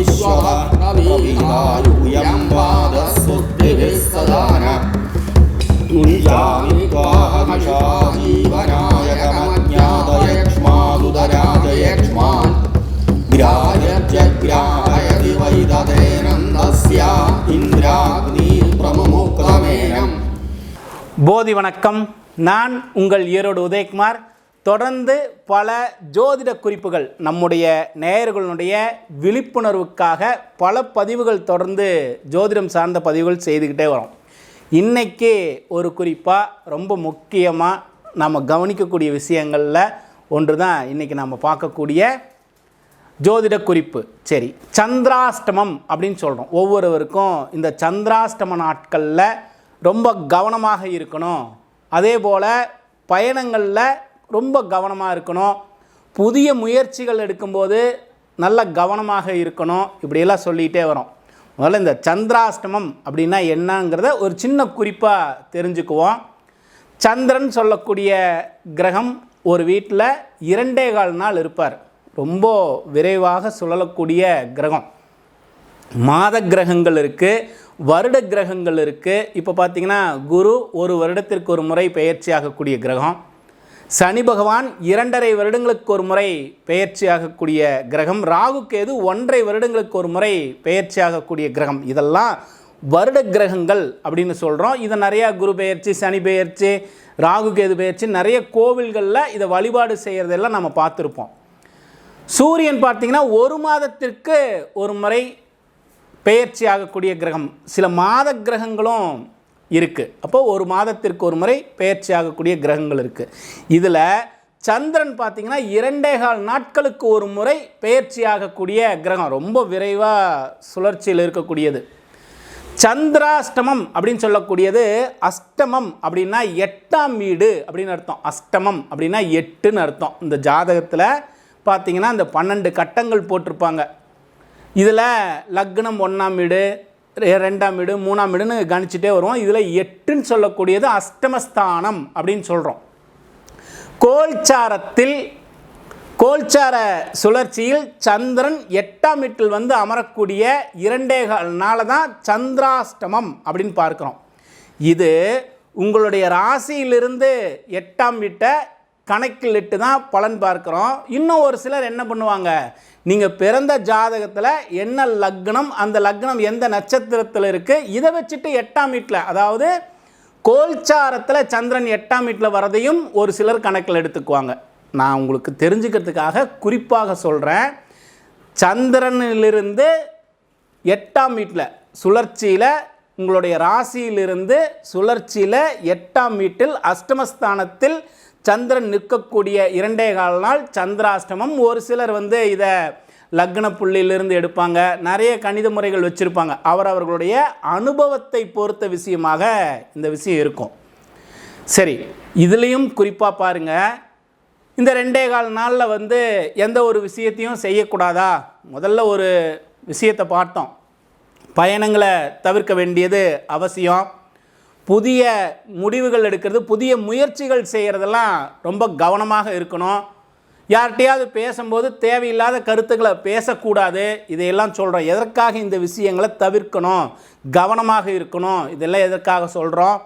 विश्वभद्रवीणायुयं पादस्तुतिभिः सदा न मुञ्जामि त्वाहमिषा जीवनायकमज्ञातयक्ष्मादुदराजयक्ष्मान् ग्राह्यत्यग्राहयति वै तदेनन्दस्य इन्द्राग्निप्रमुक्तमेनम् போதி வணக்கம் நான் உங்கள் ஈரோடு உதயகுமார் தொடர்ந்து பல ஜோதிட குறிப்புகள் நம்முடைய நேயர்களுடைய விழிப்புணர்வுக்காக பல பதிவுகள் தொடர்ந்து ஜோதிடம் சார்ந்த பதிவுகள் செய்துக்கிட்டே வரோம். இன்றைக்கி ஒரு குறிப்பாக ரொம்ப முக்கியமாக நம்ம கவனிக்கக்கூடிய விஷயங்களில் ஒன்று தான் இன்றைக்கி நம்ம பார்க்கக்கூடிய ஜோதிட குறிப்பு. சரி சந்திராஷ்டமம் அப்படின்னு சொல்கிறோம் ஒவ்வொருவருக்கும் இந்த சந்திராஷ்டம நாட்களில் ரொம்ப கவனமாக இருக்கணும். அதே போல் பயணங்களில் ரொம்ப கவனமாக இருக்கணும். புதிய முயற்சிகள் எடுக்கும்போது நல்ல கவனமாக இருக்கணும். இப்படியெல்லாம் சொல்லிகிட்டே வரோம். முதல்ல இந்த சந்திராஷ்டமம் அப்படின்னா என்னங்கிறத ஒரு சின்ன குறிப்பாக தெரிஞ்சுக்குவோம். சந்திரன் சொல்லக்கூடிய கிரகம் ஒரு வீட்டில் இரண்டே கால் நாள் இருப்பார். ரொம்ப விரைவாக சுழலக்கூடிய கிரகம். மாத கிரகங்கள் இருக்குது வருட கிரகங்கள் இருக்குது இப்போ பார்த்தீங்கன்னா குரு ஒரு வருடத்திற்கு ஒரு முறை பெயர்ச்சியாகக்கூடிய கிரகம். சனி பகவான் இரண்டரை வருடங்களுக்கு ஒரு முறை பெயர்ச்சியாகக்கூடிய கிரகம். ராகு கேது ஒன்றரை வருடங்களுக்கு ஒரு முறை பெயர்ச்சியாகக்கூடிய கிரகம். இதெல்லாம் வருட கிரகங்கள் அப்படின்னு சொல்கிறோம் இதை நிறையா குரு பெயர்ச்சி சனி பெயர்ச்சி ராகு கேது பெயர்ச்சி நிறைய கோவில்களில் இதை வழிபாடு செய்கிறதெல்லாம் நம்ம பார்த்துருப்போம். சூரியன் பார்த்திங்கன்னா ஒரு மாதத்திற்கு ஒரு முறை பெயர்ச்சி ஆகக்கூடிய கிரகம். சில மாத கிரகங்களும் இருக்குது அப்போ ஒரு மாதத்திற்கு ஒரு முறை பெயர்ச்சி ஆகக்கூடிய கிரகங்கள் இருக்குது இதில் சந்திரன் பார்த்திங்கன்னா இரண்டே கால் நாட்களுக்கு ஒரு முறை பெயர்ச்சி ஆகக்கூடிய கிரகம். ரொம்ப விரைவாக சுழற்சியில் இருக்கக்கூடியது. சந்திராஷ்டமம் அப்படின்னு சொல்லக்கூடியது அஷ்டமம் அப்படின்னா எட்டாம் வீடு அப்படின்னு அர்த்தம். அஷ்டமம் அப்படின்னா எட்டுன்னு அர்த்தம். இந்த ஜாதகத்தில் பார்த்தீங்கன்னா இந்த பன்னெண்டு கட்டங்கள் போட்டிருப்பாங்க. இதில் லக்னம் ஒன்றாம் வீடு ரெண்டாம் வீடு மூணாம் வீடுன்னு கணிச்சுட்டே வருவோம். இதில் எட்டுன்னு சொல்லக்கூடியது அஷ்டமஸ்தானம் அப்படின்னு சொல்கிறோம் கோல்சாரத்தில் கோல்சார சுழற்சியில் சந்திரன் எட்டாம் வீட்டில் வந்து அமரக்கூடிய இரண்டே நாள் தான் சந்திராஷ்டமம் அப்படின்னு பார்க்குறோம். இது உங்களுடைய ராசியிலிருந்து எட்டாம் வீட்டை கணக்கில் இட்டு தான் பலன் பார்க்குறோம். இன்னும் ஒரு சிலர் என்ன பண்ணுவாங்க? நீங்கள் பிறந்த ஜாதகத்தில் என்ன லக்னம் அந்த லக்னம் எந்த நட்சத்திரத்தில் இருக்குது இதை வச்சுட்டு எட்டாம் வீட்டில் அதாவது கோல்சாரத்தில் சந்திரன் எட்டாம் வீட்டில் வரதையும் ஒரு சிலர் கணக்கில் எடுத்துக்குவாங்க. நான் உங்களுக்கு தெரிஞ்சுக்கிறதுக்காக குறிப்பாக சொல்கிறேன் சந்திரனிலிருந்து எட்டாம் வீட்டில் சுழற்சியில் உங்களுடைய ராசியிலிருந்து சுழற்சியில் எட்டாம் வீட்டில் அஷ்டமஸ்தானத்தில் சந்திரன் நிற்கக்கூடிய இரண்டே கால் நாள் சந்திராஷ்டமம். ஒரு சிலர் வந்து இதை லக்ன புள்ளியிலிருந்து எடுப்பாங்க. நிறைய கணித முறைகள் வச்சுருப்பாங்க. அவரவர்களுடைய அனுபவத்தை பொறுத்த விஷயமாக இந்த விஷயம் இருக்கும். சரி இதுலேயும் குறிப்பாக பாருங்கள் இந்த ரெண்டே கால் நாளில் வந்து எந்த ஒரு விஷயத்தையும் செய்யக்கூடாதா? முதல்ல ஒரு விஷயத்தை பார்த்தோம். பயணங்களை தவிர்க்க வேண்டியது அவசியம். புதிய முடிவுகள் எடுக்கிறது புதிய முயற்சிகள் செய்கிறதெல்லாம் ரொம்ப கவனமாக இருக்கணும். யார்கிட்டையாவது பேசும்போது தேவையில்லாத கருத்துக்களை பேசக்கூடாது. இதையெல்லாம் சொல்கிறோம் எதற்காக இந்த விஷயங்களை தவிர்க்கணும்? கவனமாக இருக்கணும். இதெல்லாம் எதற்காக சொல்கிறோம்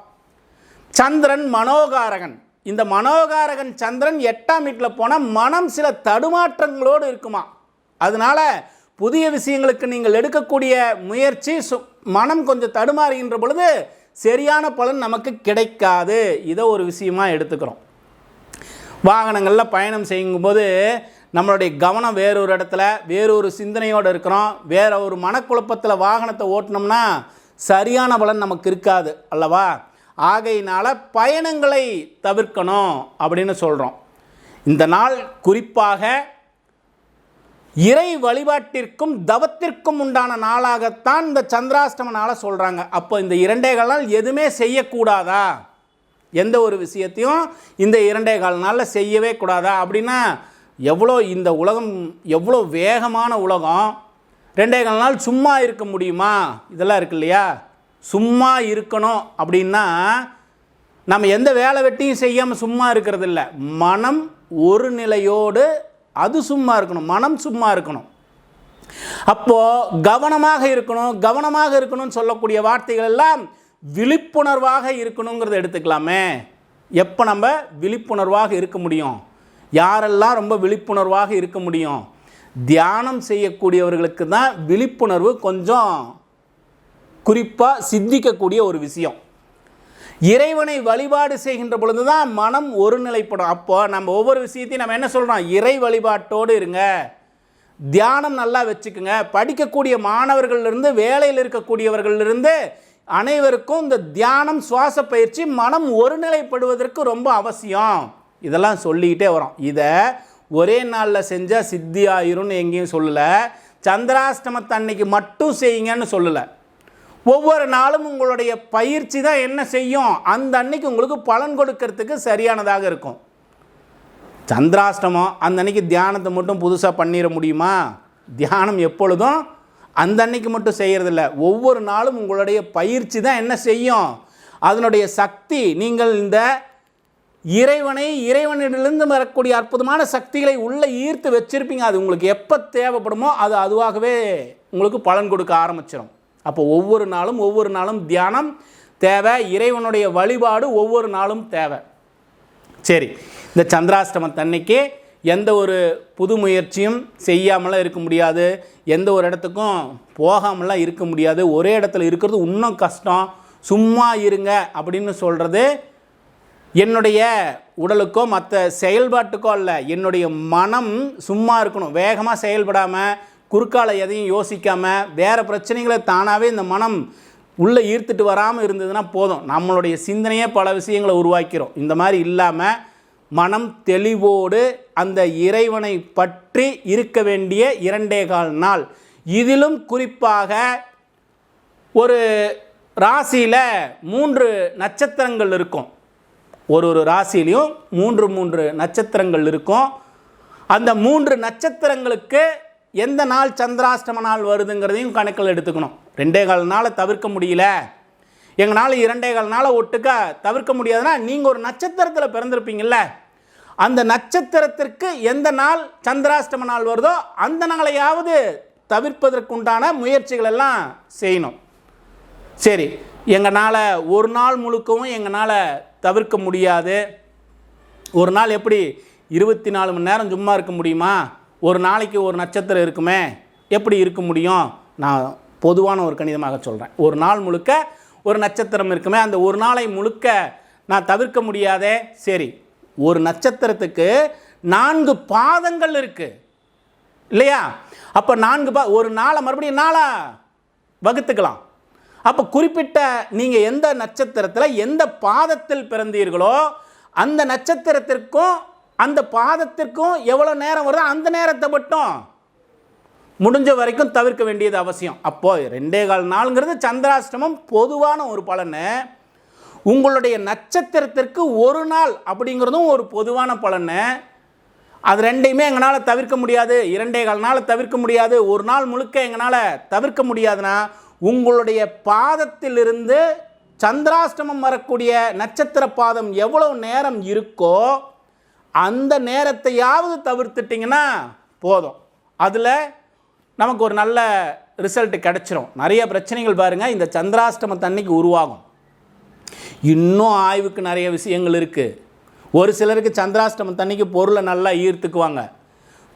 சந்திரன் மனோகாரகன். இந்த மனோகாரகன் சந்திரன் எட்டாம் வீட்டில் போனால் மனம் சில தடுமாற்றங்களோடு இருக்குமா அதனால புதிய விஷயங்களுக்கு நீங்கள் எடுக்கக்கூடிய முயற்சி சு மனம் கொஞ்சம் தடுமாறுகின்ற பொழுது சரியான பலன் நமக்கு கிடைக்காது. இதை ஒரு விஷயமாக எடுத்துக்கிறோம். வாகனங்களில் பயணம் செய்யும்போது நம்மளுடைய கவனம் வேறொரு இடத்துல வேறொரு சிந்தனையோடு இருக்கிறோம். வேற ஒரு மனக்குழப்பத்தில் வாகனத்தை ஓட்டினோம்னா சரியான பலன் நமக்கு இருக்காது அல்லவா? ஆகையினால் பயணங்களை தவிர்க்கணும் அப்படின்னு சொல்கிறோம் இந்த நாள் குறிப்பாக இறை வழிபாட்டிற்கும் தவத்திற்கும் உண்டான நாளாகத்தான் இந்த சந்திராஷ்டம நாளை சொல்கிறாங்க அப்போ இந்த இரண்டே கால் நாள் எதுவுமே செய்யக்கூடாதா? எந்த ஒரு விஷயத்தையும் இந்த இரண்டே கால் நாளில் செய்யவே கூடாதா? அப்படின்னா எவ்வளோ இந்த உலகம் எவ்வளோ வேகமான உலகம் ரெண்டே கால் நாள் சும்மா இருக்க முடியுமா? இதெல்லாம் இருக்கு இல்லையா? சும்மா இருக்கணும் அப்படின்னா நம்ம எந்த வேலை வெட்டியும் செய்யாமல் சும்மா இருக்கிறதில்ல மனம் ஒரு நிலையோடு அது சும்மா இருக்கணும் மனம் சும்மா இருக்கணும். அப்போது கவனமாக இருக்கணும் கவனமாக இருக்கணும்னு சொல்லக்கூடிய வார்த்தைகள் எல்லாம் விழிப்புணர்வாக இருக்கணுங்கிறத எடுத்துக்கலாமே. எப்போ நம்ம விழிப்புணர்வாக இருக்க முடியும்? யாரெல்லாம் ரொம்ப விழிப்புணர்வாக இருக்க முடியும்? தியானம் செய்யக்கூடியவர்களுக்கு தான் விழிப்புணர்வு கொஞ்சம் குறிப்பாக சிந்திக்கக்கூடிய ஒரு விஷயம். இறைவனை வழிபாடு செய்கின்ற பொழுது தான் மனம் ஒருநிலைப்படும். அப்போ நம்ம ஒவ்வொரு விஷயத்தையும் நம்ம என்ன சொல்கிறோம் இறை வழிபாட்டோடு இருங்க. தியானம் நல்லா வச்சுக்குங்க. படிக்கக்கூடிய மாணவர்கள்லேருந்து வேலையில் இருக்கக்கூடியவர்கள்லேருந்து அனைவருக்கும் இந்த தியானம் சுவாச பயிற்சி மனம் ஒருநிலைப்படுவதற்கு ரொம்ப அவசியம். இதெல்லாம் சொல்லிக்கிட்டே வரோம். இதை ஒரே நாளில் செஞ்சால் சித்தி ஆயிரும்னு எங்கேயும் சொல்லலை. சந்திராஷ்டமத்தன்னைக்கு மட்டும் செய்யுங்கன்னு சொல்லலை. ஒவ்வொரு நாளும் உங்களுடைய பயிற்சி தான் என்ன செய்யும்? அந்த அன்னைக்கு உங்களுக்கு பலன் கொடுக்கறதுக்கு சரியானதாக இருக்கும். சந்திராஷ்டமம் அந்த அன்னைக்கு தியானத்தை மட்டும் புதுசாக பண்ணிட முடியுமா? தியானம் எப்பொழுதும் அந்த அன்னைக்கு மட்டும் செய்கிறதில்ல ஒவ்வொரு நாளும் உங்களுடைய பயிற்சி தான் என்ன செய்யும்? அதனுடைய சக்தி நீங்கள் இந்த இறைவனை இறைவனிடமிருந்து வரக்கூடிய அற்புதமான சக்திகளை உள்ளே ஈர்த்து வச்சிருப்பீங்க. அது உங்களுக்கு எப்போ தேவைப்படுமோ அது அதுவாகவே உங்களுக்கு பலன் கொடுக்க ஆரம்பிச்சிடும் அப்போ ஒவ்வொரு நாளும் ஒவ்வொரு நாளும் தியானம் தேவை இறைவனுடைய வழிபாடு ஒவ்வொரு நாளும் தேவை. சரி இந்த சந்திராஷ்டமத்தன்னைக்கு எந்த ஒரு புது முயற்சியும் செய்யாமலாம் இருக்க முடியாது. எந்த ஒரு இடத்துக்கும் போகாமலாம் இருக்க முடியாது. ஒரே இடத்துல இருக்கிறது இன்னும் கஷ்டம். சும்மா இருங்க அப்படின்னு சொல்கிறது என்னுடைய உடலுக்கோ மற்ற செயல்பாட்டுக்கோ அல்ல என்னுடைய மனம் சும்மா இருக்கணும். வேகமாக செயல்படாமல் குறுக்கால எதையும் யோசிக்காமல் வேறு பிரச்சனைகளை தானாகவே இந்த மனம் உள்ளே ஈர்த்துட்டு வராமல் இருந்ததுன்னா போதும். நம்மளுடைய சிந்தனையே பல விஷயங்களை உருவாக்கிறோம் இந்த மாதிரி இல்லாமல் மனம் தெளிவோடு அந்த இறைவனை பற்றி இருக்க வேண்டிய இரண்டே கால் நாள். இதிலும் குறிப்பாக ஒரு ராசியில் மூன்று நட்சத்திரங்கள் இருக்கும். ஒரு ஒரு ராசியிலையும் மூன்று மூன்று நட்சத்திரங்கள் இருக்கும். அந்த மூன்று நட்சத்திரங்களுக்கு எந்த நாள் சந்திராஷ்டம நாள் வருதுங்கிறதையும் கணக்கில் எடுத்துக்கணும். ரெண்டே கால் நாளை தவிர்க்க முடியல. எங்களால் இரண்டே கால் நாளை ஒட்டுக்க தவிர்க்க முடியாதுன்னா நீங்கள் ஒரு நட்சத்திரத்தில் பிறந்திருப்பீங்கள்ல அந்த நட்சத்திரத்திற்கு எந்த நாள் சந்திராஷ்டம நாள் வருதோ அந்த நாளையாவது தவிர்ப்பதற்குண்டான முயற்சிகள் எல்லாம் செய்யணும். சரி எங்களால் ஒரு நாள் முழுக்கவும் எங்களால் தவிர்க்க முடியாது. ஒரு நாள் எப்படி இருபத்தி நாலு மணி நேரம் சும்மா இருக்க முடியுமா? ஒரு நாளைக்கு ஒரு நட்சத்திரம் இருக்குமே எப்படி இருக்க முடியும்? நான் பொதுவான ஒரு கணிதமாக சொல்கிறேன் ஒரு நாள் முழுக்க ஒரு நட்சத்திரம் இருக்குமே அந்த ஒரு நாளை முழுக்க நான் தவிர்க்க முடியாதே. சரி ஒரு நட்சத்திரத்துக்கு நான்கு பாதங்கள் இருக்குது இல்லையா? அப்போ நான்கு பா ஒரு நாளை மறுபடியும் நாளாக வகுத்துக்கலாம். அப்போ குறிப்பிட்ட நீங்கள் எந்த நட்சத்திரத்தில் எந்த பாதத்தில் பிறந்தீர்களோ அந்த நட்சத்திரத்திற்கும் அந்த பாதத்திற்கும் எவ்வளோ நேரம் வருதோ அந்த நேரத்தை மட்டும் முடிஞ்ச வரைக்கும் தவிர்க்க வேண்டியது அவசியம். அப்போது ரெண்டே கால் நாளுங்கிறது சந்திராஷ்டமம் பொதுவான ஒரு பலனு. உங்களுடைய நட்சத்திரத்திற்கு ஒரு நாள் அப்படிங்கிறதும் ஒரு பொதுவான பலனு. அது ரெண்டையுமே எங்களால் தவிர்க்க முடியாது. இரண்டே கால் நாள் தவிர்க்க முடியாது. ஒரு நாள் முழுக்க எங்களால் தவிர்க்க முடியாதுன்னா உங்களுடைய பாதத்திலிருந்து சந்திராஷ்டமம் வரக்கூடிய நட்சத்திர பாதம் எவ்வளோ நேரம் இருக்கோ அந்த நேரத்தையாவது தவிர்த்துட்டிங்கன்னா போதும். அதில் நமக்கு ஒரு நல்ல ரிசல்ட் கிடச்சிரும். நிறைய பிரச்சனைகள் பாருங்கள் இந்த சந்திராஷ்டமத்தன்னைக்கு உருவாகும். இன்னும் ஆய்வுக்கு நிறைய விஷயங்கள் இருக்குது ஒரு சிலருக்கு சந்திராஷ்டமம் தண்ணிக்கு பொருளை நல்லா ஈர்த்துக்குவாங்க.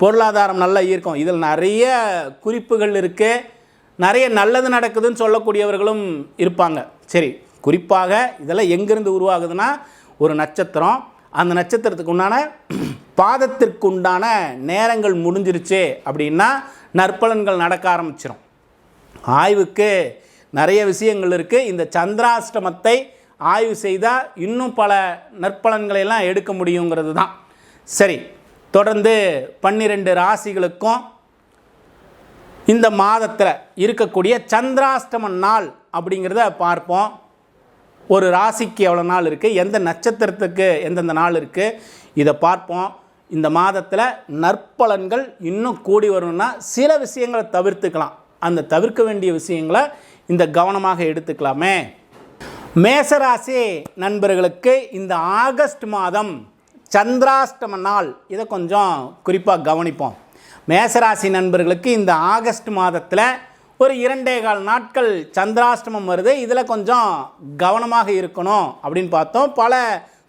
பொருளாதாரம் நல்லா ஈர்க்கும். இதில் நிறைய குறிப்புகள் இருக்குது நிறைய நல்லது நடக்குதுன்னு சொல்லக்கூடியவர்களும் இருப்பாங்க. சரி குறிப்பாக இதெல்லாம் எங்கேருந்து உருவாகுதுன்னா ஒரு நட்சத்திரம் அந்த நட்சத்திரத்துக்கு உண்டான பாதத்திற்கு உண்டான நேரங்கள் முடிஞ்சிருச்சு அப்படின்னா நற்பலன்கள் நடக்க ஆரம்பிச்சிடும் ஆய்வுக்கு நிறைய விஷயங்கள் இருக்குது இந்த சந்திராஷ்டமத்தை ஆய்வு செய்தால் இன்னும் பல நற்பலன்களை எல்லாம் எடுக்க முடியுங்கிறது தான். சரி தொடர்ந்து பன்னிரெண்டு ராசிகளுக்கும் இந்த மாதத்தில் இருக்கக்கூடிய சந்திராஷ்டம நாள் அப்படிங்கிறத பார்ப்போம். ஒரு ராசிக்கு எவ்வளோ நாள் இருக்குது எந்த நட்சத்திரத்துக்கு எந்தெந்த நாள் இருக்குது இதை பார்ப்போம். இந்த மாதத்தில் நற்பலன்கள் இன்னும் கூடி வரணும்னா சில விஷயங்களை தவிர்த்துக்கலாம். அந்த தவிர்க்க வேண்டிய விஷயங்களை இந்த கவனமாக எடுத்துக்கலாமே. மேசராசி நண்பர்களுக்கு இந்த ஆகஸ்ட் மாதம் சந்திராஷ்டம நாள். இதை கொஞ்சம் குறிப்பாக கவனிப்போம். மேசராசி நண்பர்களுக்கு இந்த ஆகஸ்ட் மாதத்தில் ஒரு இரண்டே கால் நாட்கள் சந்திராஷ்டமம் வருது. இதில் கொஞ்சம் கவனமாக இருக்கணும் அப்படின்னு பார்த்தோம். பல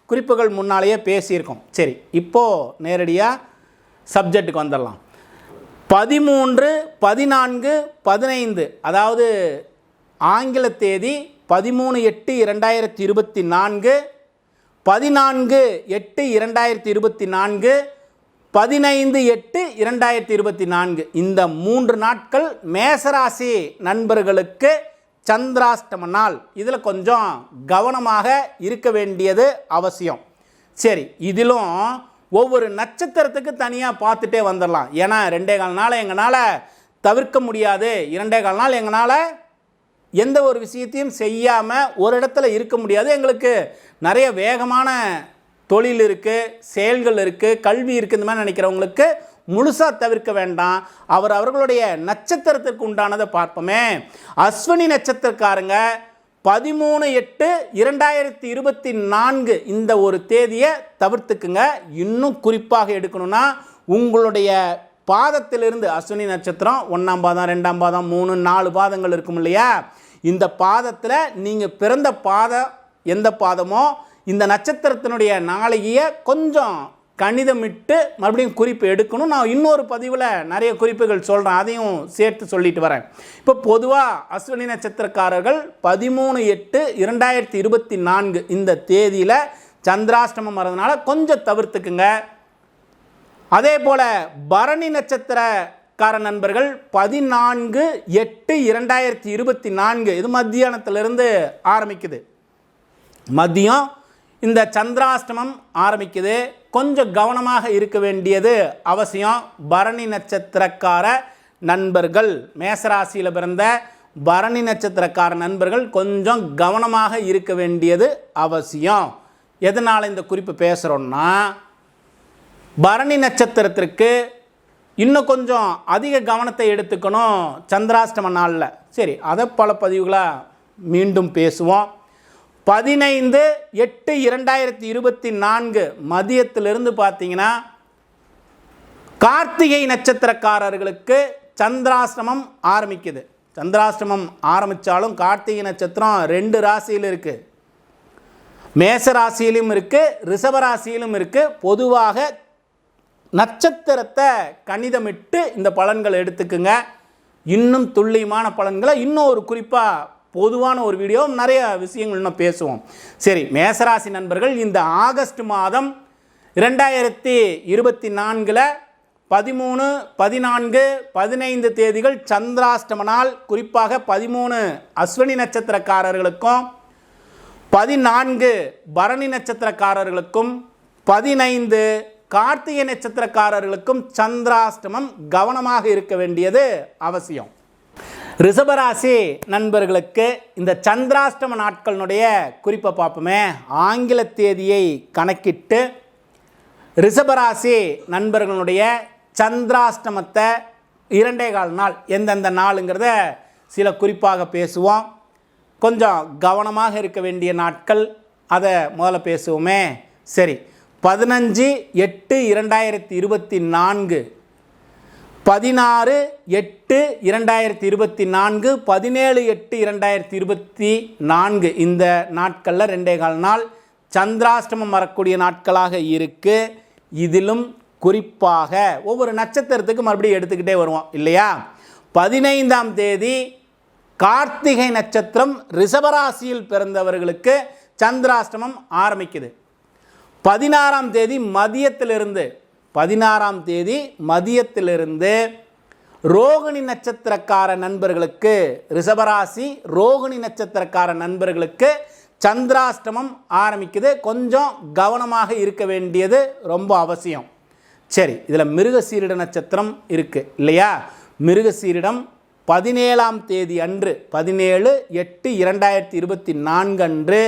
குறிப்புகள் முன்னாலேயே பேசியிருக்கோம். சரி இப்போது நேரடியாக சப்ஜெக்ட்டுக்கு வந்துடலாம். பதிமூன்று பதினான்கு பதினைந்து அதாவது ஆங்கில தேதி பதிமூணு எட்டு இரண்டாயிரத்தி இருபத்தி நான்கு பதினான்கு எட்டு இரண்டாயிரத்தி இருபத்தி நான்கு பதினைந்து எட்டு இரண்டாயிரத்தி இருபத்தி நான்கு இந்த மூன்று நாட்கள் மேசராசி நண்பர்களுக்கு சந்திராஷ்டம நாள். இதில் கொஞ்சம் கவனமாக இருக்க வேண்டியது அவசியம். சரி இதிலும் ஒவ்வொரு நட்சத்திரத்துக்கு தனியாக பார்த்துட்டே வந்துடலாம் ஏன்னா ரெண்டே கால் நாள் எங்களால் தவிர்க்க முடியாது. இரண்டே கால் நாள் எங்களால் எந்த ஒரு விஷயத்தையும் செய்யாமல் ஒரு இடத்துல இருக்க முடியாது. எங்களுக்கு நிறைய வேகமான தொழில் இருக்குது செயல்கள் இருக்குது கல்வி இருக்குது இந்த மாதிரி நினைக்கிறவங்களுக்கு முழுசாக தவிர்க்க வேண்டாம். அவர் அவர்களுடைய நட்சத்திரத்திற்கு உண்டானதை பார்ப்போமே. அஸ்வினி நட்சத்திரக்காரங்க பதிமூணு எட்டு இரண்டாயிரத்தி இருபத்தி நான்கு இந்த ஒரு தேதியை தவிர்த்துக்குங்க. இன்னும் குறிப்பாக எடுக்கணும்னா உங்களுடைய பாதத்திலிருந்து அஸ்வினி நட்சத்திரம் ஒன்றாம் பாதம் ரெண்டாம் பாதம் மூணு நாலு பாதங்கள் இருக்கும் இல்லையா? இந்த பாதத்தில் நீங்கள் பிறந்த பாதம் எந்த பாதமோ இந்த நட்சத்திரத்தினுடைய நாளைய கொஞ்சம் கணிதமிட்டு மறுபடியும் குறிப்பு எடுக்கணும். நான் இன்னொரு பதிவில் நிறைய குறிப்புகள் சொல்கிறேன் அதையும் சேர்த்து சொல்லிட்டு வரேன். இப்போ பொதுவாக அஸ்வினி நட்சத்திரக்காரர்கள் பதிமூணு எட்டு இரண்டாயிரத்தி இருபத்தி நான்கு இந்த தேதியில் சந்திராஷ்டமம் வரதுனால கொஞ்சம் தவிர்த்துக்குங்க. அதே போல் பரணி நட்சத்திரக்கார நண்பர்கள் பதினான்கு எட்டு இரண்டாயிரத்தி இருபத்தி நான்கு இது மத்தியானத்திலிருந்து ஆரம்பிக்குது. மதியம் இந்த சந்திராஷ்டமம் ஆரம்பிக்குது. கொஞ்சம் கவனமாக இருக்க வேண்டியது அவசியம். பரணி நட்சத்திரக்கார நண்பர்கள் மேசராசியில் பிறந்த பரணி நட்சத்திரக்கார நண்பர்கள் கொஞ்சம் கவனமாக இருக்க வேண்டியது அவசியம். எதனால் இந்த குறிப்பு பேசுகிறோன்னா பரணி நட்சத்திரத்திற்கு இன்னும் கொஞ்சம் அதிக கவனத்தை எடுத்துக்கணும் சந்திராஷ்டம நாளில். சரி அதை பல பதிவுகளாக மீண்டும் பேசுவோம். பதினைந்து எட்டு இரண்டாயிரத்தி இருபத்தி நான்கு மதியத்திலிருந்து பார்த்தீங்கன்னா கார்த்திகை நட்சத்திரக்காரர்களுக்கு சந்திராசிரமம் ஆரம்பிக்குது. சந்திராசிரமம் ஆரம்பித்தாலும் கார்த்திகை நட்சத்திரம் ரெண்டு ராசியில் இருக்குது மேச ராசியிலும் இருக்குது ரிஷபராசியிலும் இருக்குது பொதுவாக நட்சத்திரத்தை கணிதமிட்டு இந்த பலன்கள் எடுத்துக்குங்க. இன்னும் துல்லியமான பலன்களை இன்னும் ஒரு குறிப்பாக பொதுவான ஒரு வீடியோ நிறைய விஷயங்கள் இன்னும் பேசுவோம். சரி மேசராசி நண்பர்கள் இந்த ஆகஸ்ட் மாதம் ரெண்டாயிரத்தி இருபத்தி நான்கில் பதிமூணு பதினான்கு பதினைந்து தேதிகள் சந்திராஷ்டம நாள். குறிப்பாக பதிமூணு அஸ்வினி நட்சத்திரக்காரர்களுக்கும் பதினான்கு பரணி நட்சத்திரக்காரர்களுக்கும் பதினைந்து கார்த்திகை நட்சத்திரக்காரர்களுக்கும் சந்திராஷ்டமம் கவனமாக இருக்க வேண்டியது அவசியம். ரிஷபராசி நண்பர்களுக்கு இந்த சந்திராஷ்டம நாட்களினுடைய குறிப்பை பார்ப்போமே. ஆங்கில தேதியை கணக்கிட்டு ரிஷபராசி நண்பர்களுடைய சந்திராஷ்டமத்தை இரண்டே கால் நாள் எந்தெந்த நாளுங்கிறத சில குறிப்பாக பேசுவோம். கொஞ்சம் கவனமாக இருக்க வேண்டிய நாட்கள் அதை முதல்ல பேசுவோமே. சரி பதினஞ்சு எட்டு இரண்டாயிரத்தி இருபத்தி நான்கு பதினாறு எட்டு இரண்டாயிரத்தி இருபத்தி நான்கு பதினேழு எட்டு இரண்டாயிரத்தி இருபத்தி நான்கு. இந்த நாட்களில் ரெண்டே கால் நாள் சந்திராஷ்டமம் வரக்கூடிய நாட்களாக இருக்குது இதிலும் குறிப்பாக ஒவ்வொரு நட்சத்திரத்துக்கு மறுபடியும் எடுத்துக்கிட்டே வருவோம் இல்லையா? பதினைந்தாம் தேதி கார்த்திகை நட்சத்திரம் ரிஷபராசியில் பிறந்தவர்களுக்கு சந்திராஷ்டமம் ஆரம்பிக்குது. பதினாறாம் தேதி மதியத்திலிருந்து பதினாறாம் தேதி மதியத்திலிருந்து ரோகிணி நட்சத்திரக்கார நண்பர்களுக்கு ரிஷபராசி ரோகிணி நட்சத்திரக்கார நண்பர்களுக்கு சந்திராஷ்டமம் ஆரம்பிக்குது. கொஞ்சம் கவனமாக இருக்க வேண்டியது ரொம்ப அவசியம். சரி இதில் மிருகசீரிட நட்சத்திரம் இருக்குது இல்லையா? மிருகசீரிடம் பதினேழாம் தேதி அன்று பதினேழு எட்டு இரண்டாயிரத்தி இருபத்தி நான்கு அன்று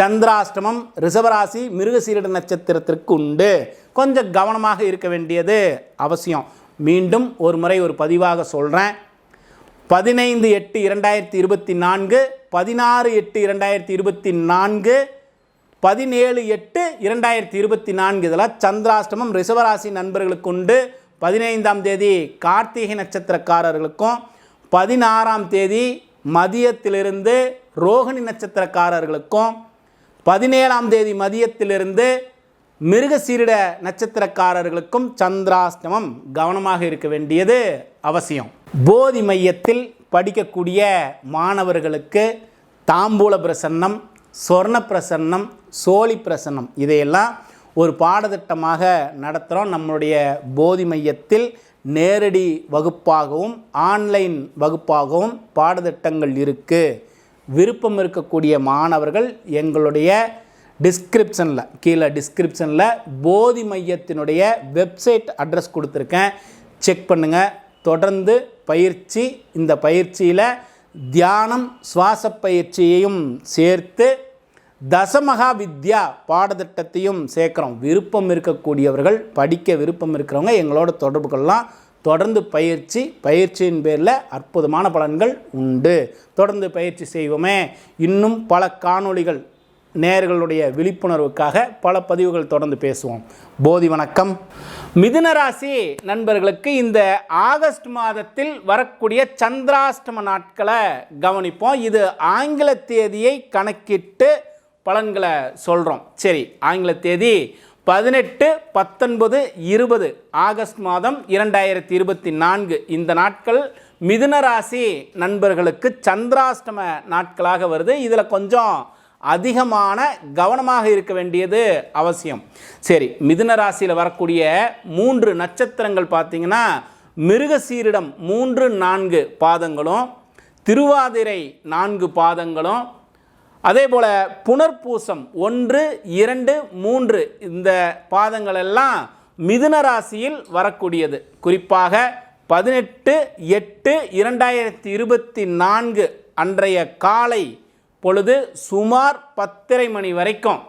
சந்திராஷ்டமம் ரிஷபராசி மிருகசீரட நட்சத்திரத்திற்கு உண்டு. கொஞ்சம் கவனமாக இருக்க வேண்டியது அவசியம். மீண்டும் ஒரு முறை ஒரு பதிவாக சொல்கிறேன் பதினைந்து எட்டு இரண்டாயிரத்தி இருபத்தி நான்கு பதினாறு எட்டு இரண்டாயிரத்தி இருபத்தி நான்கு பதினேழு எட்டு இரண்டாயிரத்தி இருபத்தி நான்கு. இதெல்லாம் சந்திராஷ்டமம் ரிஷபராசி நண்பர்களுக்கு உண்டு. பதினைந்தாம் தேதி கார்த்திகை நட்சத்திரக்காரர்களுக்கும் பதினாறாம் தேதி மதியத்திலிருந்து ரோகிணி நட்சத்திரக்காரர்களுக்கும் பதினேழாம் தேதி மதியத்திலிருந்து மிருகசீரிட நட்சத்திரக்காரர்களுக்கும் சந்திராஷ்டமம் கவனமாக இருக்க வேண்டியது அவசியம். போதி மையத்தில் படிக்கக்கூடிய மாணவர்களுக்கு தாம்பூல பிரசன்னம் சொர்ண பிரசன்னம் சோழி பிரசன்னம் இதையெல்லாம் ஒரு பாடத்திட்டமாக நடத்துகிறோம் நம்மளுடைய போதி மையத்தில் நேரடி வகுப்பாகவும் ஆன்லைன் வகுப்பாகவும் பாடத்திட்டங்கள் இருக்குது விருப்பம் இருக்கக்கூடிய மாணவர்கள் எங்களுடைய டிஸ்கிரிப்ஷனில் கீழே டிஸ்கிரிப்ஷனில் போதி மையத்தினுடைய வெப்சைட் அட்ரஸ் கொடுத்துருக்கேன். செக் பண்ணுங்கள் தொடர்ந்து பயிற்சி இந்த பயிற்சியில் தியானம் சுவாச பயிற்சியையும் சேர்த்து தசமகா வித்யா பாடத்திட்டத்தையும் சேர்க்குறோம். விருப்பம் இருக்கக்கூடியவர்கள் படிக்க விருப்பம் இருக்கிறவங்க எங்களோட தொடர்பு கொள்ளலாம். தொடர்ந்து பயிற்சி பயிற்சியின் பேரில் அற்புதமான பலன்கள் உண்டு. தொடர்ந்து பயிற்சி செய்வோமே. இன்னும் பல காணொளிகள் நேர்களுடைய விழிப்புணர்வுக்காக பல பதிவுகள் தொடர்ந்து பேசுவோம். போதி வணக்கம். மிதுனராசி நண்பர்களுக்கு இந்த ஆகஸ்ட் மாதத்தில் வரக்கூடிய சந்திராஷ்டம நாட்களை கவனிப்போம். இது ஆங்கில தேதியை கணக்கிட்டு பலன்களை சொல்கிறோம் சரி ஆங்கில தேதி பதினெட்டு பத்தொன்பது இருபது ஆகஸ்ட் மாதம் இரண்டாயிரத்தி இருபத்தி நான்கு. இந்த நாட்கள் மிதுன ராசி நண்பர்களுக்கு சந்திராஷ்டம நாட்களாக வருது. இதில் கொஞ்சம் அதிகமான கவனமாக இருக்க வேண்டியது அவசியம். சரி மிதுன ராசியில் வரக்கூடிய மூன்று நட்சத்திரங்கள் பார்த்தீங்கன்னா மிருகசீரிடம் மூன்று நான்கு பாதங்களும் திருவாதிரை நான்கு பாதங்களும் அதே போல் புனர்பூசம் ஒன்று இரண்டு மூன்று இந்த பாதங்கள் எல்லாம் மிதுன ராசியில் வரக்கூடியது. குறிப்பாக பதினெட்டு எட்டு இரண்டாயிரத்தி இருபத்தி நான்கு அன்றைய காலை பொழுது சுமார் பத்தரை மணி வரைக்கும்.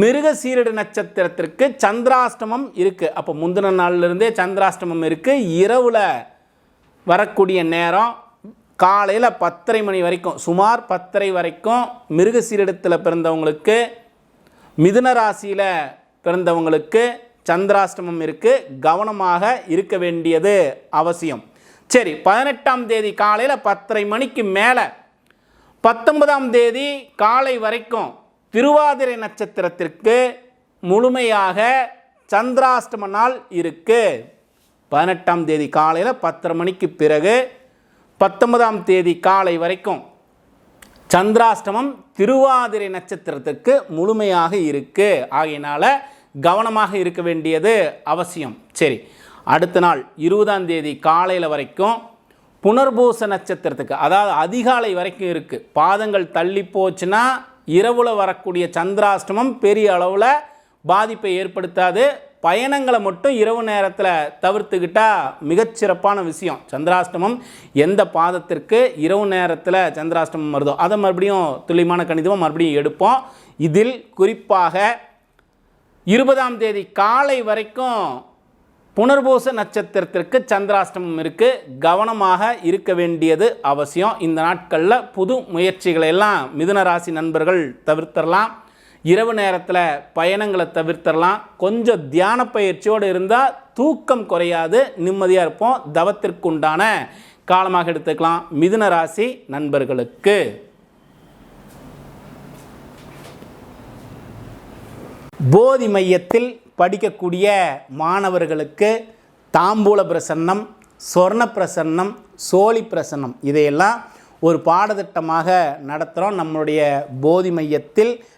மிருக சீரடு நட்சத்திரத்திற்கு சந்திராஷ்டமம் இருக்குது அப்போ முந்தின நாள்லேருந்தே சந்திராஷ்டமம் இருக்குது இரவில் வரக்கூடிய நேரம் காலையில் பத்தரை மணி வரைக்கும் சுமார் பத்தரை வரைக்கும் மிருகசீரிடத்தில் பிறந்தவங்களுக்கு மிதுன ராசியில் பிறந்தவங்களுக்கு சந்திராஷ்டமம் இருக்குது கவனமாக இருக்க வேண்டியது அவசியம். சரி பதினெட்டாம் தேதி காலையில் பத்தரை மணிக்கு மேலே பத்தொன்பதாம் தேதி காலை வரைக்கும் திருவாதிரை நட்சத்திரத்திற்கு முழுமையாக சந்திராஷ்டம நாள் இருக்குது பதினெட்டாம் தேதி காலையில் பத்தரை மணிக்கு பிறகு பத்தொன்பதாம் தேதி காலை வரைக்கும் சந்திராஷ்டமம் திருவாதிரை நட்சத்திரத்திற்கு முழுமையாக இருக்கு. ஆகையினால் கவனமாக இருக்க வேண்டியது அவசியம். சரி அடுத்த நாள் இருபதாம் தேதி காலையில் வரைக்கும் புனர்பூச நட்சத்திரத்துக்கு அதாவது அதிகாலை வரைக்கும் இருக்குது பாதங்கள் தள்ளி போச்சுன்னா இரவில் வரக்கூடிய சந்திராஷ்டமம் பெரிய அளவில் பாதிப்பை ஏற்படுத்தாது. பயணங்களை மட்டும் இரவு நேரத்தில் தவிர்த்துக்கிட்டால் மிகச்சிறப்பான விஷயம். சந்திராஷ்டமம் எந்த பாதத்திற்கு இரவு நேரத்தில் சந்திராஷ்டமம் வருதோ அதை மறுபடியும் துல்லியமான கணிதமாக மறுபடியும் எடுப்போம். இதில் குறிப்பாக இருபதாம் தேதி காலை வரைக்கும் புனர்பூச நட்சத்திரத்திற்கு சந்திராஷ்டமம் இருக்குது கவனமாக இருக்க வேண்டியது அவசியம். இந்த நாட்களில் புது முயற்சிகளை எல்லாம் மிதுன ராசி நண்பர்கள் தவிர்த்தரலாம். இரவு நேரத்தில் பயணங்களை தவிர்த்தரலாம். கொஞ்சம் தியான பயிற்சியோடு இருந்தால் தூக்கம் குறையாது நிம்மதியாக இருப்போம். தவத்திற்குண்டான காலமாக எடுத்துக்கலாம். மிதுன ராசி நண்பர்களுக்கு. போதி மையத்தில் படிக்கக்கூடிய மாணவர்களுக்கு தாம்பூல பிரசன்னம் சொர்ண பிரசன்னம் சோழி பிரசன்னம் இதையெல்லாம் ஒரு பாடத்திட்டமாக நடத்துகிறோம் நம்மளுடைய போதி மையத்தில்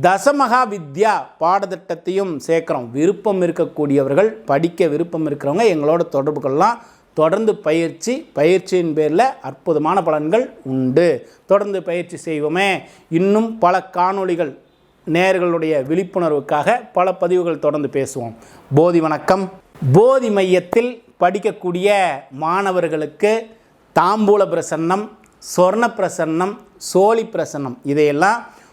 தசமகா வித்யா பாடத்திட்டத்தையும் சேர்க்குறோம். விருப்பம் இருக்கக்கூடியவர்கள் படிக்க விருப்பம் இருக்கிறவங்க எங்களோட தொடர்பு கொள்ளலாம். தொடர்ந்து பயிற்சி பயிற்சியின் பேரில் அற்புதமான பலன்கள் உண்டு. தொடர்ந்து பயிற்சி செய்வோமே. இன்னும் பல காணொளிகள் நேர்களுடைய விழிப்புணர்வுக்காக பல பதிவுகள் தொடர்ந்து பேசுவோம். போதி வணக்கம். போதி மையத்தில் படிக்கக்கூடிய மாணவர்களுக்கு தாம்பூல பிரசன்னம் சொர்ண பிரசன்னம் சோழி பிரசன்னம் இதையெல்லாம்